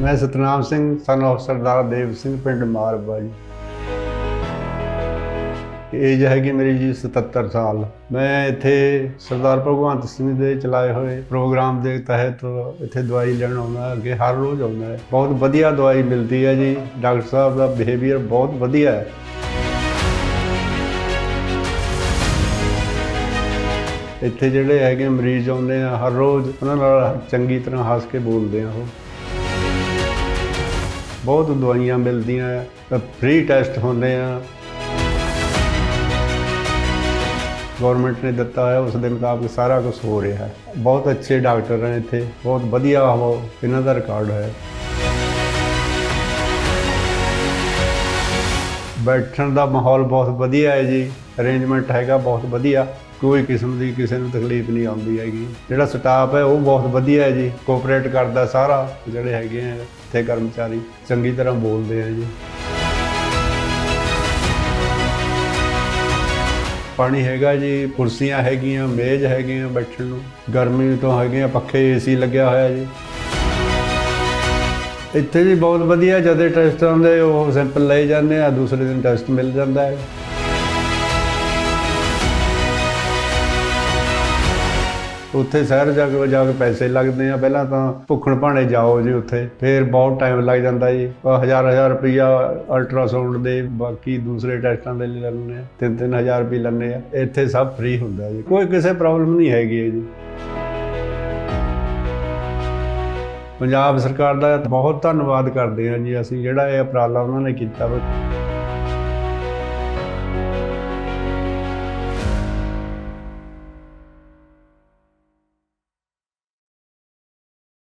ਮੈਂ ਸਤਨਾਮ ਸਿੰਘ ਸਨ of ਸਰਦਾਰ ਦੇਵ ਸਿੰਘ, ਪਿੰਡ ਮਾਰਬਾ ਜੀ ਏਜ ਹੈਗੀ ਮੇਰੀ ਜੀ 77 ਸਾਲ। ਮੈਂ ਇੱਥੇ ਸਰਦਾਰ ਭਗਵੰਤ ਸਿੰਘ ਦੇ ਚਲਾਏ ਹੋਏ ਪ੍ਰੋਗਰਾਮ ਦੇ ਤਹਿਤ ਇੱਥੇ ਦਵਾਈ ਲੈਣ ਆਉਂਦਾ ਅੱਗੇ ਹਰ ਰੋਜ਼ ਆਉਂਦਾ ਹੈ। ਬਹੁਤ ਵਧੀਆ ਦਵਾਈ ਮਿਲਦੀ ਹੈ ਜੀ। ਡਾਕਟਰ ਸਾਹਿਬ ਦਾ ਬਿਹੇਵੀਅਰ ਬਹੁਤ ਵਧੀਆ ਹੈ। ਇੱਥੇ ਜਿਹੜੇ ਹੈਗੇ ਮਰੀਜ਼ ਆਉਂਦੇ ਆ, ਹਰ ਰੋਜ਼ ਉਹਨਾਂ ਨਾਲ ਚੰਗੀ ਤਰ੍ਹਾਂ ਹੱਸ ਕੇ ਬੋਲਦੇ ਆ ਉਹ। ਬਹੁਤ ਦਵਾਈਆਂ ਮਿਲਦੀਆਂ ਆ ਫ੍ਰੀ ਟੈਸਟ ਹੁੰਦੇ ਆ। ਗਵਰਨਮੈਂਟ ਨੇ ਦਿੱਤਾ ਹੈ, ਉਸ ਦੇ ਮੁਤਾਬਕ ਸਾਰਾ ਕੁਝ ਹੋ ਰਿਹਾ ਹੈ। ਬਹੁਤ ਅੱਛੇ ਡਾਕਟਰ ਨੇ ਇੱਥੇ, ਬਹੁਤ ਵਧੀਆ ਉਹ ਇਹਨਾਂ ਦਾ ਰਿਕਾਰਡ ਹੈ। ਬੈਠਣ ਦਾ ਮਾਹੌਲ ਬਹੁਤ ਵਧੀਆ ਹੈ ਜੀ ਅਰੇਂਜਮੈਂਟ ਹੈਗਾ ਬਹੁਤ ਵਧੀਆ। ਕੋਈ ਕਿਸਮ ਦੀ ਕਿਸੇ ਨੂੰ ਤਕਲੀਫ ਨਹੀਂ ਆਉਂਦੀ ਹੈਗੀ। ਜਿਹੜਾ ਸਟਾਫ ਹੈ, ਉਹ ਬਹੁਤ ਵਧੀਆ ਹੈ ਜੀ। ਕੋਆਪਰੇਟ ਕਰਦਾ ਸਾਰਾ, ਜਿਹੜੇ ਹੈਗੇ ਆ ਇੱਥੇ ਕਰਮਚਾਰੀ। ਚੰਗੀ ਤਰ੍ਹਾਂ ਬੋਲਦੇ ਆ ਜੀ। ਪਾਣੀ ਹੈਗਾ ਜੀ, ਕੁਰਸੀਆਂ ਹੈਗੀਆਂ, ਮੇਜ਼ ਹੈਗੀਆਂ ਬੈਠਣ ਨੂੰ। ਗਰਮੀ ਤੋਂ ਹੈਗੀਆਂ ਪੱਖੇ, ਏਸੀ ਲੱਗਿਆ ਹੋਇਆ ਜੀ। ਇੱਥੇ ਵੀ ਬਹੁਤ ਵਧੀਆ, ਜਦੋਂ ਟੈਸਟ ਆਉਂਦੇ, ਉਹ ਸੈਂਪਲ ਲਏ ਜਾਂਦੇ ਆ, ਦੂਸਰੇ ਦਿਨ ਟੈਸਟ ਮਿਲ ਜਾਂਦਾ ਹੈ। ਉੱਥੇ ਸ਼ਹਿਰ ਜਾ ਕੇ ਜਾ ਕੇ ਪੈਸੇ ਲੱਗਦੇ ਆ। ਪਹਿਲਾਂ ਤਾਂ ਭੁੱਖਣ ਭਾਣੇ ਜਾਓ ਜੀ ਉੱਥੇ। ਫਿਰ ਬਹੁਤ ਟਾਈਮ ਲੱਗ ਜਾਂਦਾ ਜੀ। ਹਜ਼ਾਰ ਹਜ਼ਾਰ ਰੁਪਈਆ ਅਲਟਰਾਸਾਊਂਡ ਦੇ, ਬਾਕੀ ਦੂਸਰੇ ਟੈਸਟਾਂ ਦੇ ਲਈ ਲੈਂਦੇ ਆ। ਤਿੰਨ ਤਿੰਨ ਹਜ਼ਾਰ ਰੁਪਏ ਲੈਂਦੇ ਆ। ਇੱਥੇ ਸਭ ਫ੍ਰੀ ਹੁੰਦਾ ਜੀ। ਕੋਈ ਕਿਸੇ ਪ੍ਰੋਬਲਮ ਨਹੀਂ ਹੈਗੀ ਹੈ ਜੀ। ਪੰਜਾਬ ਸਰਕਾਰ ਦਾ ਬਹੁਤ ਧੰਨਵਾਦ ਕਰਦੇ ਹਾਂ ਜੀ। ਅਸੀਂ ਜਿਹੜਾ ਇਹ ਉਪਰਾਲਾ ਉਹਨਾਂ ਨੇ ਕੀਤਾ ਵਾ।